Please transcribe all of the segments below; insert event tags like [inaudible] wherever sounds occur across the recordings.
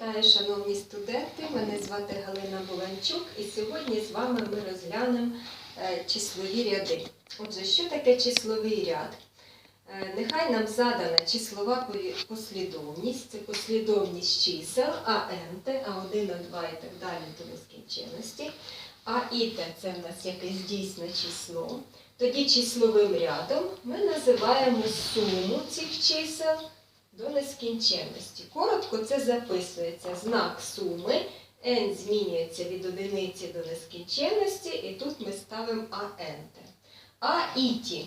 Вітаю, шановні студенти! Мене звати Галина Буланчук, і сьогодні з вами ми розглянемо е, числові ряди. Отже, що таке числовий ряд? Е, Нехай нам задана числова послідовність, це послідовність чисел АНТ, А1, А2 і так далі до нескінченності. А ІТ це в нас якесь дійсне число. Тоді числовим рядом ми називаємо суму цих чисел до нескінченності. Коротко це записується знак суми. n змінюється від одиниці до нескінченності, і тут ми ставимо АНТ. А іті,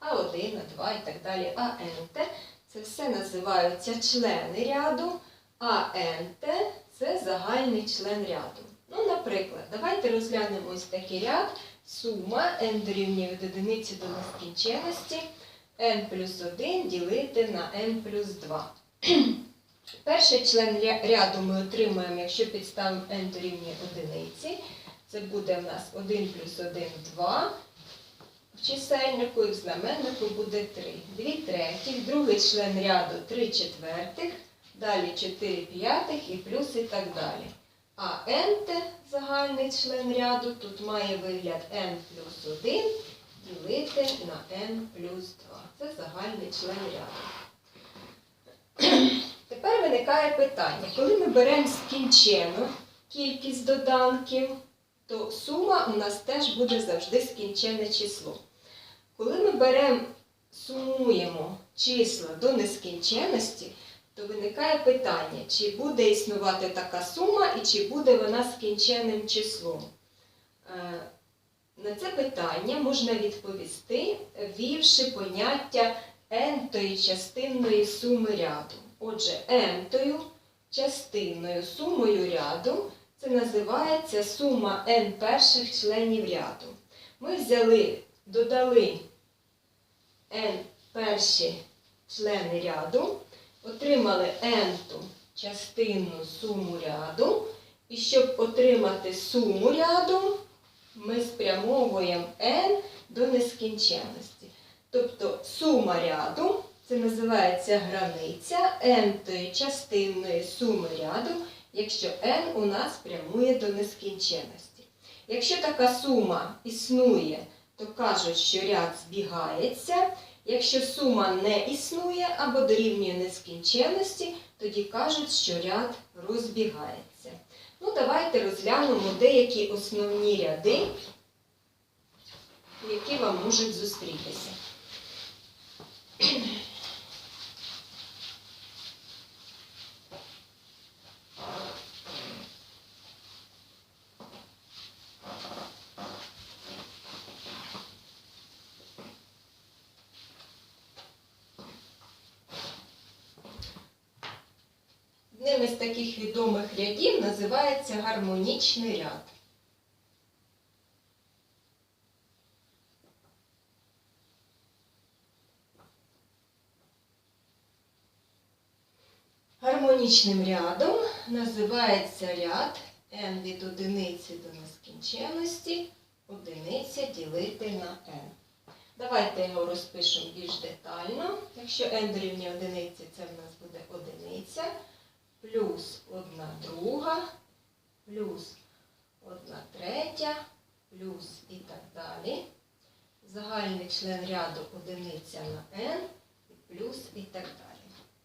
А1, А2 і так далі, АНТ це все називаються члени ряду, а АНТ це загальний член ряду. Ну, наприклад, давайте розглянемо ось такий ряд. Сума n дорівнює від одиниці до нескінченності n плюс 1 ділити на n плюс 2. [clears throat] Перший член ряду ми отримаємо, якщо підставимо n дорівнює одиниці. Це буде в нас 1 плюс 1 2. В чисельнику і в знаменнику буде 3. 2 третіх, другий член ряду 3 четвертих, далі 4 п'ятих і плюс і так далі. А n загальний член ряду тут має вигляд n плюс 1 ділити на n плюс 2. Це загальний член ряду. Тепер виникає питання. Коли ми беремо скінчену кількість доданків, то сума у нас теж буде завжди скінчене число. Коли ми беремо, сумуємо числа до нескінченності, то виникає питання, чи буде існувати така сума і чи буде вона скінченним числом. На це питання можна відповісти, ввівши поняття n-тої частинної суми ряду. Отже, n-тою частинною сумою ряду це називається сума n перших членів ряду. Ми взяли, додали n перші члени ряду, отримали n-ту частинну суму ряду, і щоб отримати суму ряду, ми спрямовуємо n до нескінченності. Тобто сума ряду, це називається границя n-тої частинної суми ряду, якщо n у нас прямує до нескінченності. Якщо така сума існує, то кажуть, що ряд збігається. Якщо сума не існує або дорівнює нескінченності, тоді кажуть, що ряд розбігається. Ну, давайте розглянемо деякі основні ряди, які вам можуть зустрітися. Одним із таких відомих рядів називається гармонічний ряд. Гармонічним рядом називається ряд n від одиниці до нескінченності, одиниця ділити на n. Давайте його розпишемо більш детально. Якщо n дорівнює одиниці, це в нас буде одиниця, плюс одна друга, плюс одна третя, плюс і так далі. Загальний член ряду одиниця на n, плюс і так далі.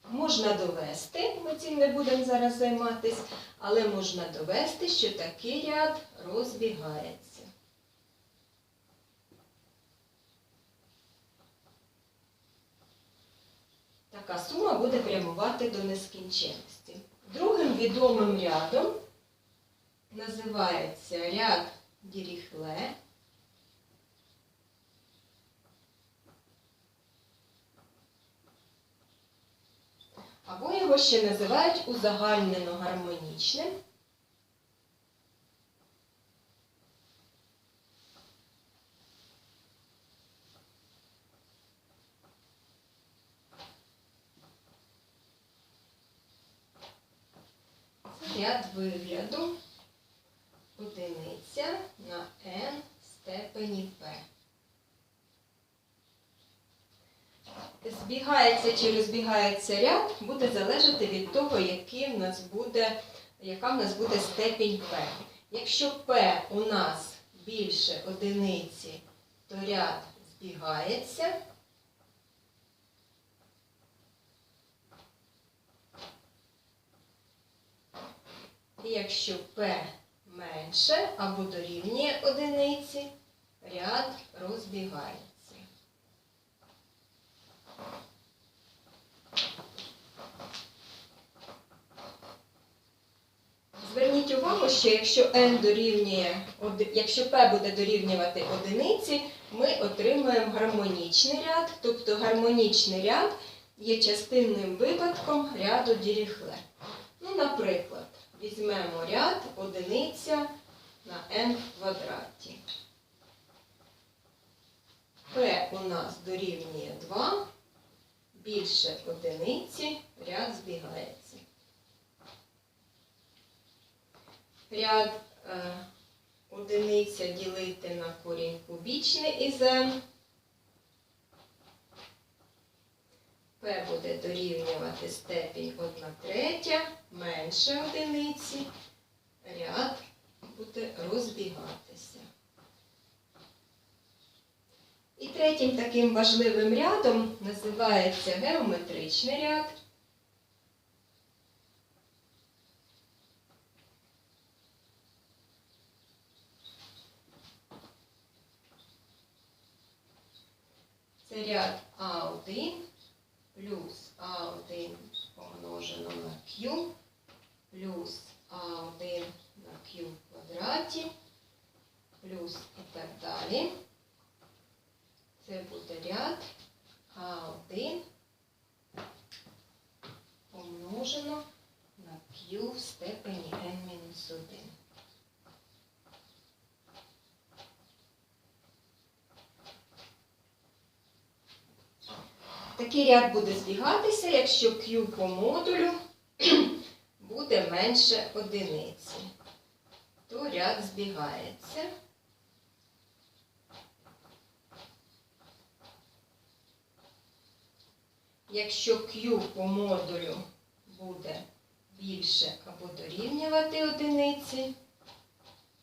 Можна довести, ми цим не будемо зараз займатися, але можна довести, що такий ряд розбігається. Така сума буде прямувати до нескінченності. Другим відомим рядом називається ряд Діріхле. Або його ще називають узагальнено гармонічним. Це ряд вигляду одиниця на n степені p. збігається чи розбігається ряд, буде залежати від того, який в нас буде, яка в нас буде степінь P. Якщо P у нас більше одиниці, то ряд збігається. Якщо P менше або дорівнює одиниці, ряд розбігається. Зверніть увагу, що якщо n дорівнює, якщо p буде дорівнювати одиниці, ми отримуємо гармонічний ряд, тобто гармонічний ряд є частинним випадком ряду Діріхле. Ну, наприклад, візьмемо ряд одиниця на n квадраті. p у нас дорівнює 2, більше одиниці, ряд збігається. Ряд е, одиниця ділити на корінь кубічний із n. P буде дорівнювати степінь 1 третя, менше одиниці, ряд буде розбігатися. І третім таким важливим рядом називається геометричний ряд. Це ряд А1 плюс А1 помножено на Q плюс А1 на Q в квадраті плюс і так далі. Це буде ряд А1 помножено на Q в степені n-1. Такий ряд буде збігатися, якщо Q по модулю [clears throat] буде менше одиниці. То ряд збігається. Якщо Q по модулю буде більше або дорівнювати одиниці,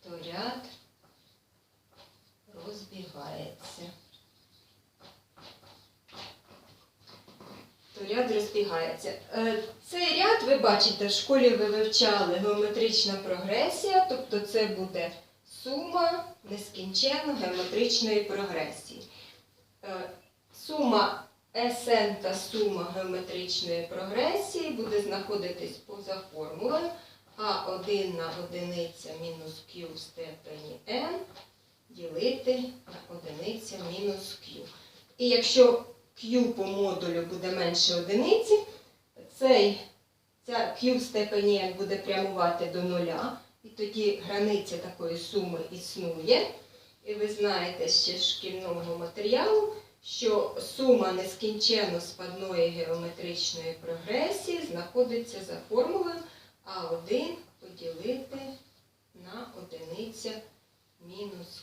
то ряд розбігається. Розбігається. Е, Цей ряд, ви бачите, в школі ви вивчали геометрична прогресія, тобто це буде сума нескінченно геометричної прогресії. Е, Сума Sn та сума геометричної прогресії буде знаходитись поза формулою А1 на одиниця мінус Q в степені n ділити на одиниця мінус Q. І якщо Q по модулю буде менше одиниці, цей, ця Q в степені n буде прямувати до нуля, і тоді границя такої суми існує. І ви знаєте ще з шкільного матеріалу, що сума нескінченно спадної геометричної прогресії знаходиться за формулою А1 поділити на одиниця мінус